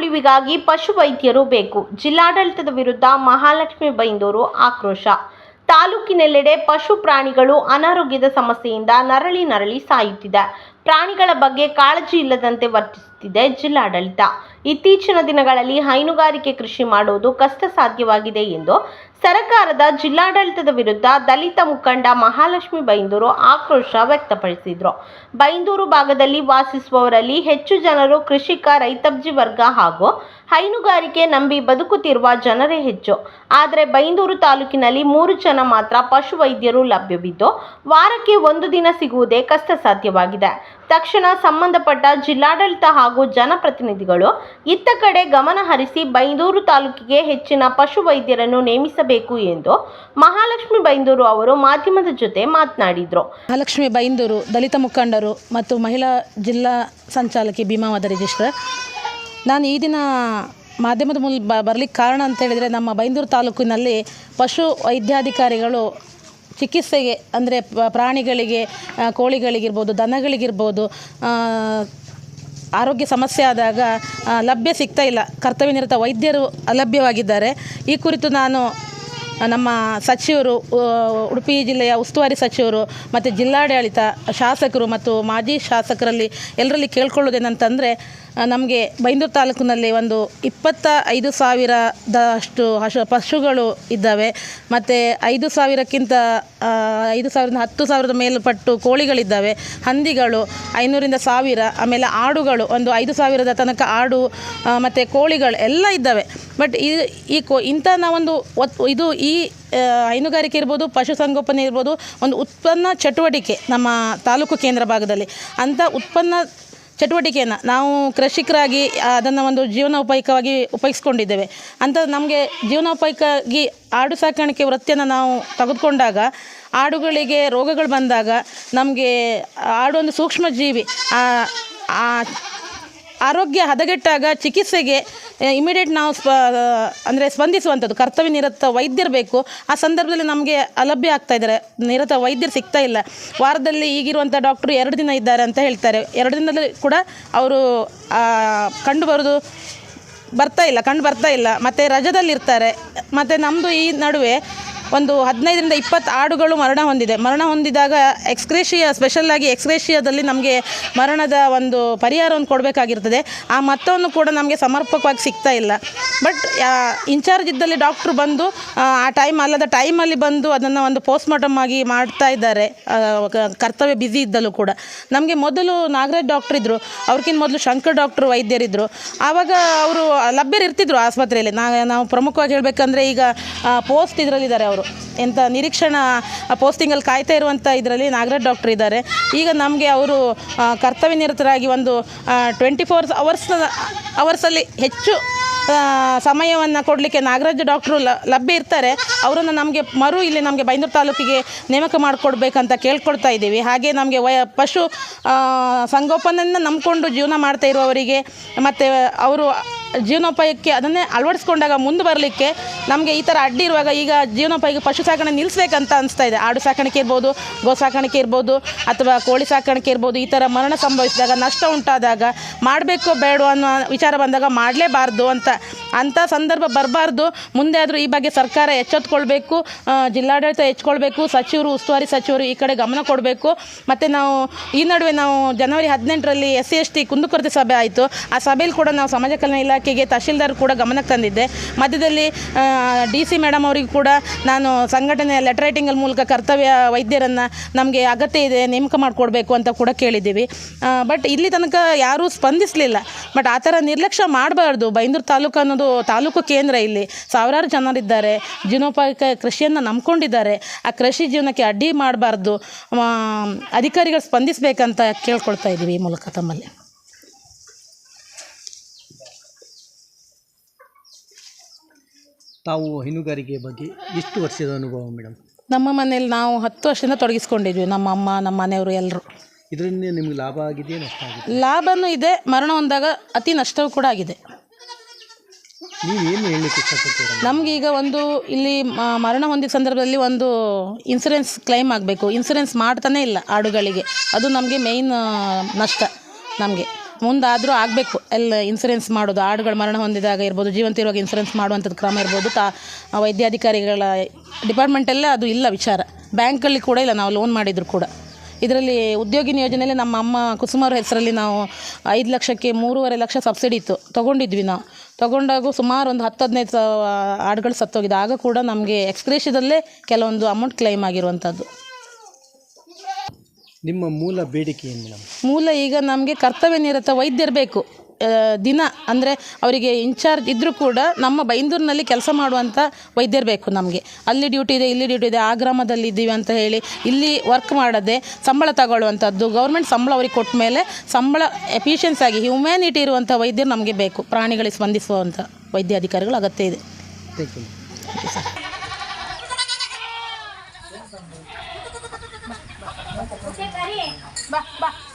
ಪ್ರಾಣಿಗಳಿಗಾಗಿ ಪಶು ವೈದ್ಯರು ಬೇಕು. ಜಿಲ್ಲಾಡಳಿತದ ವಿರುದ್ಧ ಮಹಾಲಕ್ಷ್ಮಿ ಬೈಂದೂರು ಆಕ್ರೋಶ. ತಾಲೂಕಿನೆಲ್ಲೆಡೆ ಪಶು ಪ್ರಾಣಿಗಳು ಅನಾರೋಗ್ಯದ ಸಮಸ್ಯೆಯಿಂದ ನರಳಿ ನರಳಿ ಸಾಯುತ್ತಿದೆ. ಪ್ರಾಣಿಗಳ ಬಗ್ಗೆ ಕಾಳಜಿ ಇಲ್ಲದಂತೆ ವರ್ತಿಸುತ್ತಿದೆ ಜಿಲ್ಲಾಡಳಿತ. ಇತ್ತೀಚಿನ ದಿನಗಳಲ್ಲಿ ಹೈನುಗಾರಿಕೆ ಕೃಷಿ ಮಾಡುವುದು ಕಷ್ಟ ಸಾಧ್ಯವಾಗಿದೆ ಎಂದು ಸರ್ಕಾರದ ಜಿಲ್ಲಾಡಳಿತದ ವಿರುದ್ಧ ದಲಿತ ಮುಖಂಡ ಮಹಾಲಕ್ಷ್ಮಿ ಬೈಂದೂರು ಆಕ್ರೋಶ ವ್ಯಕ್ತಪಡಿಸಿದರು. ಬೈಂದೂರು ಭಾಗದಲ್ಲಿ ವಾಸಿಸುವವರಲ್ಲಿ ಹೆಚ್ಚು ಜನರು ಕೃಷಿಕ, ರೈತಬ್ಜಿ ವರ್ಗ ಹಾಗೂ ಹೈನುಗಾರಿಕೆ ನಂಬಿ ಬದುಕುತ್ತಿರುವ ಜನರೇ ಹೆಚ್ಚು. ಆದರೆ ಬೈಂದೂರು ತಾಲೂಕಿನಲ್ಲಿ ಮೂರು ಜನ ಮಾತ್ರ ಪಶುವೈದ್ಯರು ಲಭ್ಯವಿದ್ದು ವಾರಕ್ಕೆ ಒಂದು ದಿನ ಸಿಗುವುದೇ ಕಷ್ಟ ಸಾಧ್ಯವಾಗಿದೆ ತಕ್ಷಣ ಸಂಬಂಧಪಟ್ಟ ಜಿಲ್ಲಾಡಳಿತ ಹಾಗೂ ಜನಪ್ರತಿನಿಧಿಗಳು ಇತ್ತ ಕಡೆ ಗಮನ ಹರಿಸಿ ಬೈಂದೂರು ತಾಲೂಕಿಗೆ ಹೆಚ್ಚಿನ ಪಶು ವೈದ್ಯರನ್ನು ನೇಮಿಸಬೇಕು ಎಂದು ಮಹಾಲಕ್ಷ್ಮಿ ಬೈಂದೂರು ಅವರು ಮಾಧ್ಯಮದ ಜೊತೆ ಮಾತನಾಡಿದರು. ಮಹಾಲಕ್ಷ್ಮಿ ಬೈಂದೂರು ದಲಿತ ಮುಖಂಡರು ಮತ್ತು ಮಹಿಳಾ ಜಿಲ್ಲಾ ಸಂಚಾಲಕಿ ಭೀಮಾವದ ರಿಜಿಸ್ಟ್ರರ್ ನಾನು ಈ ದಿನ ಮಾಧ್ಯಮದ ಮೂಲ ಬ ಬರಲಿಕ್ಕೆ ಕಾರಣ ಅಂತ ಹೇಳಿದರೆ ನಮ್ಮ ಬೈಂದೂರು ತಾಲೂಕಿನಲ್ಲಿ ಪಶು ವೈದ್ಯಾಧಿಕಾರಿಗಳು ಚಿಕಿತ್ಸೆಗೆ ಅಂದರೆ ಪ್ರಾಣಿಗಳಿಗೆ ಕೋಳಿಗಳಿಗಿರ್ಬೋದು ದನಗಳಿಗಿರ್ಬೋದು ಆರೋಗ್ಯ ಸಮಸ್ಯೆ ಆದಾಗ ಲಭ್ಯ ಸಿಗ್ತಾ ಇಲ್ಲ. ಕರ್ತವ್ಯ ನಿರತ ವೈದ್ಯರು ಅಲಭ್ಯವಾಗಿದ್ದಾರೆ. ಈ ಕುರಿತು ನಾನು ನಮ್ಮ ಸಚಿವರು ಉಡುಪಿ ಜಿಲ್ಲೆಯ ಉಸ್ತುವಾರಿ ಸಚಿವರು ಮತ್ತು ಜಿಲ್ಲಾಡಳಿತ ಶಾಸಕರು ಮತ್ತು ಮಾಜಿ ಶಾಸಕರಲ್ಲಿ ಎಲ್ಲರಲ್ಲಿ ಕೇಳ್ಕೊಳ್ಳೋದೇನಂತಂದರೆ ನಮಗೆ ಬೈಂದೂರು ತಾಲೂಕಿನಲ್ಲಿ ಒಂದು ಇಪ್ಪತ್ತ ಐದು ಸಾವಿರದಷ್ಟು ಹಶು ಪಶುಗಳು ಇದ್ದಾವೆ. ಮತ್ತು ಐದು ಸಾವಿರಕ್ಕಿಂತ ಐದು ಸಾವಿರದ ಹತ್ತು ಸಾವಿರದ ಮೇಲ್ಪಟ್ಟು ಕೋಳಿಗಳಿದ್ದಾವೆ. ಹಂದಿಗಳು ಐನೂರಿಂದ ಸಾವಿರ, ಆಮೇಲೆ ಆಡುಗಳು ಒಂದು ಐದು ಸಾವಿರದ ತನಕ ಆಡು ಮತ್ತು ಕೋಳಿಗಳು ಎಲ್ಲ ಇದ್ದಾವೆ. ಬಟ್ ಈ ಈ ಕೋ ಇಂಥ ನಾವೊಂದು ಇದು ಈ ಹೈನುಗಾರಿಕೆ ಇರ್ಬೋದು ಪಶುಸಂಗೋಪನೆ ಇರ್ಬೋದು, ಒಂದು ಉತ್ಪನ್ನ ಚಟುವಟಿಕೆ ನಮ್ಮ ತಾಲೂಕು ಕೇಂದ್ರ ಭಾಗದಲ್ಲಿ. ಅಂಥ ಉತ್ಪನ್ನ ಚಟುವಟಿಕೆಯನ್ನು ನಾವು ಕೃಷಿಕರಾಗಿ ಅದನ್ನು ಒಂದು ಜೀವನೋಪಾಯಕವಾಗಿ ಉಪಯೋಗಿಸ್ಕೊಂಡಿದ್ದೇವೆ. ಅಂತ ನಮಗೆ ಜೀವನೋಪಾಯಕ್ಕಾಗಿ ಆಡು ಸಾಕಾಣಿಕೆ ವೃತ್ತಿಯನ್ನು ನಾವು ತೆಗೆದುಕೊಂಡಾಗ, ಆಡುಗಳಿಗೆ ರೋಗಗಳು ಬಂದಾಗ ನಮಗೆ ಆಡು ಒಂದು ಸೂಕ್ಷ್ಮ ಜೀವಿ ಆರೋಗ್ಯ ಹದಗೆಟ್ಟಾಗ ಚಿಕಿತ್ಸೆಗೆ ಇಮಿಡಿಯೇಟ್ ನಾವು ಸ್ಪ ಅಂದರೆ ಸ್ಪಂದಿಸುವಂಥದ್ದು, ಕರ್ತವ್ಯ ನಿರತ ವೈದ್ಯರು ಬೇಕು. ಆ ಸಂದರ್ಭದಲ್ಲಿ ನಮಗೆ ಅಲಭ್ಯ ಆಗ್ತಾ ಇದ್ದಾರೆ. ನಿರತ ವೈದ್ಯರು ಸಿಗ್ತಾ ಇಲ್ಲ. ವಾರದಲ್ಲಿ ಈಗಿರುವಂಥ ಡಾಕ್ಟ್ರು ಎರಡು ದಿನ ಇದ್ದಾರೆ ಅಂತ ಹೇಳ್ತಾರೆ. ಎರಡು ದಿನದಲ್ಲಿ ಕೂಡ ಅವರು ಕಂಡು ಬರೋದು ಬರ್ತಾ ಇಲ್ಲ, ಕಂಡು ಬರ್ತಾ ಇಲ್ಲ. ಮತ್ತು ರಜದಲ್ಲಿರ್ತಾರೆ ಮತ್ತು ನಮ್ಮದು ಈ ನಡುವೆ ಒಂದು ಹದಿನೈದರಿಂದ ಇಪ್ಪತ್ತು ಆಡುಗಳು ಮರಣ ಹೊಂದಿದೆ. ಮರಣ ಹೊಂದಿದಾಗ ಎಕ್ಸ್ಕ್ರೇಷಿಯಾ ಸ್ಪೆಷಲ್ಲಾಗಿ ಎಕ್ಸ್ಕ್ರೇಷಿಯಾದಲ್ಲಿ ನಮಗೆ ಮರಣದ ಒಂದು ಪರಿಹಾರವನ್ನು ಕೊಡಬೇಕಾಗಿರ್ತದೆ. ಆ ಮೊತ್ತವನ್ನು ಕೂಡ ನಮಗೆ ಸಮರ್ಪಕವಾಗಿ ಸಿಗ್ತಾ ಇಲ್ಲ. ಬಟ್ ಇನ್ಚಾರ್ಜ್ ಇದ್ದಲ್ಲಿ ಡಾಕ್ಟ್ರು ಬಂದು, ಆ ಟೈಮ್ ಅಲ್ಲದ ಟೈಮಲ್ಲಿ ಬಂದು ಅದನ್ನು ಒಂದು ಪೋಸ್ಟ್ಮಾರ್ಟಮ್ ಆಗಿ ಮಾಡ್ತಾ ಇದ್ದಾರೆ. ಕರ್ತವ್ಯ ಬ್ಯುಸಿ ಇದ್ದಲ್ಲೂ ಕೂಡ. ನಮಗೆ ಮೊದಲು ನಾಗರಾಜ್ ಡಾಕ್ಟ್ರ್ ಇದ್ದರು ಅವ್ರಿಗಿಂತ ಮೊದಲು ಶಂಕರ್ ಡಾಕ್ಟ್ರು ವೈದ್ಯರಿದ್ದರು ಆವಾಗ ಅವರು ಲಭ್ಯರಿರ್ತಿದ್ರು ಆಸ್ಪತ್ರೆಯಲ್ಲಿ. ನಾವು ಪ್ರಮುಖವಾಗಿ ಹೇಳಬೇಕಂದ್ರೆ ಈಗ ಪೋಸ್ಟ್ ಇದರಲ್ಲಿದ್ದಾರೆ ಅವರು. ಎಂಥ ನಿರೀಕ್ಷಣಾ ಪೋಸ್ಟಿಂಗಲ್ಲಿ ಕಾಯ್ತಾ ಇರುವಂಥ ಇದರಲ್ಲಿ ನಾಗರಾಜ್ ಡಾಕ್ಟ್ರ್ ಇದ್ದಾರೆ. ಈಗ ನಮಗೆ ಅವರು ಕರ್ತವ್ಯ ನಿರತರಾಗಿ ಒಂದು ಟ್ವೆಂಟಿ ಫೋರ್ ಅವರ್ಸ್ ಅವರ್ಸಲ್ಲಿ ಹೆಚ್ಚು ಸಮಯವನ್ನು ಕೊಡಲಿಕ್ಕೆ ನಾಗರಾಜ್ ಡಾಕ್ಟ್ರು ಲಭ್ಯ ಇರ್ತಾರೆ. ಅವರನ್ನು ನಮಗೆ ಮರು ಇಲ್ಲಿ ನಮಗೆ ಬೈಂದೂರು ತಾಲೂಕಿಗೆ ನೇಮಕ ಮಾಡಿಕೊಡ್ಬೇಕಂತ ಕೇಳ್ಕೊಳ್ತಾ ಇದ್ದೀವಿ. ಹಾಗೆ ನಮಗೆ ವಯ, ಪಶು ಸಂಗೋಪನೆಯನ್ನು ನಂಬಿಕೊಂಡು ಜೀವನ ಮಾಡ್ತಾ ಇರುವವರಿಗೆ, ಮತ್ತು ಅವರು ಜೀವನೋಪಾಯಕ್ಕೆ ಅದನ್ನೇ ಅಳವಡಿಸ್ಕೊಂಡಾಗ ಮುಂದೆ ಬರಲಿಕ್ಕೆ ನಮಗೆ ಈ ಥರ ಅಡ್ಡಿ ಇರುವಾಗ ಈಗ ಜೀವನೋಪಾಯಕ್ಕೆ ಪಶು ಸಾಕಣೆ ನಿಲ್ಲಿಸ್ಬೇಕಂತ ಅನಿಸ್ತಾ ಇದೆ. ಆಡು ಸಾಕಾಣಿಕೆ ಇರ್ಬೋದು, ಗೋ ಸಾಕಾಣಿಕೆ ಇರ್ಬೋದು, ಅಥವಾ ಕೋಳಿ ಸಾಕಾಣಿಕೆ ಇರ್ಬೋದು, ಈ ಥರ ಮರಣ ಸಂಭವಿಸಿದಾಗ ನಷ್ಟ ಉಂಟಾದಾಗ ಮಾಡಬೇಕು ಬೇಡ ಅನ್ನೋ ವಿಚಾರ ಬಂದಾಗ ಮಾಡಲೇಬಾರ್ದು ಅಂತ ಅಂಥ ಸಂದರ್ಭ ಬರಬಾರ್ದು. ಮುಂದೆ ಆದರೂ ಈ ಬಗ್ಗೆ ಸರ್ಕಾರ ಎಚ್ಚೆತ್ಕೊಳ್ಬೇಕು ಜಿಲ್ಲಾಡಳಿತ ಎಚ್ಕೊಳ್ಬೇಕು, ಸಚಿವರು, ಉಸ್ತುವಾರಿ ಸಚಿವರು ಈ ಕಡೆ ಗಮನ ಕೊಡಬೇಕು. ಮತ್ತು ನಾವು ಈ ನಡುವೆ ನಾವು ಜನವರಿ ಹದಿನೆಂಟರಲ್ಲಿ ಎಸ್ ಸಿ ಎಸ್ ಟಿ ಕುಂದುಕೊರತೆ ಸಭೆ ಆಯಿತು. ಆ ಸಭೆಯಲ್ಲಿ ಕೂಡ ನಾವು ಸಮಾಜ ಕಲ್ಯಾಣ ಇಲಾಖೆಗೆ ತಹಶೀಲ್ದಾರ್ ಕೂಡ ಗಮನಕ್ಕೆ ತಂದಿದ್ದೆ. ಮಧ್ಯದಲ್ಲಿ ಡಿ ಸಿ ಮೇಡಮ್ ಅವರಿಗೂ ಕೂಡ ನಾನು ಸಂಘಟನೆಯ ಲೆಟರ್ ರೈಟಿಂಗಲ್ ಮೂಲಕ ಕರ್ತವ್ಯ ವೈದ್ಯರನ್ನು ನಮಗೆ ಅಗತ್ಯ ಇದೆ, ನೇಮಕ ಮಾಡಿಕೊಡ್ಬೇಕು ಅಂತ ಕೂಡ ಕೇಳಿದ್ದೀವಿ. ಬಟ್ ಇಲ್ಲಿ ತನಕ ಯಾರೂ ಸ್ಪಂದಿಸಲಿಲ್ಲ. ಬಟ್ ಆ ಥರ ನಿರ್ಲಕ್ಷ್ಯ ಮಾಡಬಾರ್ದು. ಬೈಂದೂರು ತಾಲೂಕು ಅನ್ನೋದು ತಾಲೂಕು ಕೇಂದ್ರ ಇಲ್ಲಿ. ಸಾವಿರಾರು ಜನರಿದ್ದಾರೆ ಜೀವನೋಪಾಯಕ ಕೃಷಿಯನ್ನು ನಂಬ್ಕೊಂಡಿದ್ದಾರೆ. ಆ ಕೃಷಿ ಜೀವನಕ್ಕೆ ಅಡ್ಡಿ ಮಾಡಬಾರ್ದು. ಅಧಿಕಾರಿಗಳು ಸ್ಪಂದಿಸಬೇಕಂತ ಕೇಳ್ಕೊಳ್ತಾ ಇದ್ದೀವಿ ಈ ಮೂಲಕ ತಮ್ಮಲ್ಲಿ. ತಾವು ಹೈನುಗಾರಿಕೆ ಬಗ್ಗೆ ಎಷ್ಟು ವರ್ಷದ ಅನುಭವ ಮೇಡಮ್? ನಮ್ಮ ಮನೇಲಿ ನಾವು ಹತ್ತು ವರ್ಷದಿಂದ ತೊಡಗಿಸ್ಕೊಂಡಿದ್ವಿ ನಮ್ಮ ಅಮ್ಮ ನಮ್ಮ ಮನೆಯವರು ಎಲ್ಲರೂ ಇದರಿಂದ ನಿಮ್ಗೆ ಲಾಭ ಆಗಿದೆ ನಷ್ಟ ಆಗಿದೆ? ಲಾಭನೂ ಇದೆ ಮರಣ ಹೊಂದಾಗ ಅತಿ ನಷ್ಟವೂ ಕೂಡ ಆಗಿದೆ. ನೀವೇನು ಹೇಳಲಿಕ್ಕೆ ಇಷ್ಟಪಡ್ತೀರಾ ನಮಗೀಗ ಈಗ ಒಂದು ಇಲ್ಲಿ ಮ- ಮರಣ ಹೊಂದಿದ ಸಂದರ್ಭದಲ್ಲಿ ಒಂದು ಇನ್ಸೂರೆನ್ಸ್ ಕ್ಲೈಮ್ ಆಗಬೇಕು. ಇನ್ಸೂರೆನ್ಸ್ ಮಾಡ್ತಾನೇ ಇಲ್ಲ ಆಡುಗಳಿಗೆ. ಅದು ನಮಗೆ ಮೇಯ್ನ್ ನಷ್ಟ ನಮಗೆ. ಮುಂದಾದರೂ ಆಗಬೇಕು. ಎಲ್ಲ ಇನ್ಸೂರೆನ್ಸ್ ಮಾಡೋದು, ಆಡುಗಳು ಮರಣ ಹೊಂದಿದಾಗ ಇರ್ಬೋದು, ಜೀವಂತ ಇರುವಾಗ ಇನ್ಸೂರೆನ್ಸ್ ಮಾಡುವಂಥದ್ದು ಕ್ರಮ ಇರ್ಬೋದು. ತಾ, ವೈದ್ಯಾಧಿಕಾರಿಗಳ ಡಿಪಾರ್ಟ್ಮೆಂಟಲ್ಲೇ ಅದು ಇಲ್ಲ ವಿಚಾರ. ಬ್ಯಾಂಕಲ್ಲಿ ಕೂಡ ಇಲ್ಲ ನಾವು ಲೋನ್ ಮಾಡಿದರೂ ಕೂಡ. ಇದರಲ್ಲಿ ಉದ್ಯೋಗಿ ಯೋಜನೆಯಲ್ಲಿ ನಮ್ಮ ಅಮ್ಮ ಕುಸುಮಾರ ಹೆಸರಲ್ಲಿ ನಾವು ಐದು ಲಕ್ಷಕ್ಕೆ ಮೂರುವರೆ ಲಕ್ಷ ಸಬ್ಸಿಡಿ ಇತ್ತು. ತೊಗೊಂಡಿದ್ವಿ ನಾವು. ತೊಗೊಂಡಾಗ ಸುಮಾರು ಒಂದು ಹತ್ತು ಹದಿನೈದು ಸಾವಿರ ಆಡುಗಳು ಸತ್ತೋಗಿದೆ. ಆಗ ಕೂಡ ನಮಗೆ ಎಕ್ಸ್ಪ್ರೇಷದಲ್ಲೇ ಕೆಲವೊಂದು ಅಮೌಂಟ್ ಕ್ಲೈಮ್ ಆಗಿರುವಂಥದ್ದು. ನಿಮ್ಮ ಮೂಲ ಬೇಡಿಕೆ ಏನು ಮೇಡಮ್? ಮೂಲ ಈಗ ನಮಗೆ ಕರ್ತವ್ಯ ನಿರತ ವೈದ್ಯರು ಬೇಕು. ದಿನ ಅಂದರೆ ಅವರಿಗೆ ಇನ್ಚಾರ್ಜ್ ಇದ್ದರೂ ಕೂಡ ನಮ್ಮ ಬೈಂದೂರಿನಲ್ಲಿ ಕೆಲಸ ಮಾಡುವಂಥ ವೈದ್ಯರು ಬೇಕು ನಮಗೆ. ಅಲ್ಲಿ ಡ್ಯೂಟಿ ಇದೆ ಇಲ್ಲಿ ಡ್ಯೂಟಿ ಇದೆ ಆ ಗ್ರಾಮದಲ್ಲಿ ಇದ್ದೀವಿ ಅಂತ ಹೇಳಿ ಇಲ್ಲಿ ವರ್ಕ್ ಮಾಡದೆ ಸಂಬಳ ತಗೊಳ್ಳುವಂಥದ್ದು ಗೌರ್ಮೆಂಟ್ ಸಂಬಳ ಅವ್ರಿಗೆ ಕೊಟ್ಟ ಮೇಲೆ ಸಂಬಳ ಎಫಿಷಿಯನ್ಸ್ ಆಗಿ ಹ್ಯುಮ್ಯಾನಿಟಿ ಇರುವಂಥ ವೈದ್ಯರು ನಮಗೆ ಬೇಕು. ಪ್ರಾಣಿಗಳಿಗೆ ಸ್ಪಂದಿಸುವಂಥ ವೈದ್ಯಾಧಿಕಾರಿಗಳು ಅಗತ್ಯ ಇದೆ. 吧。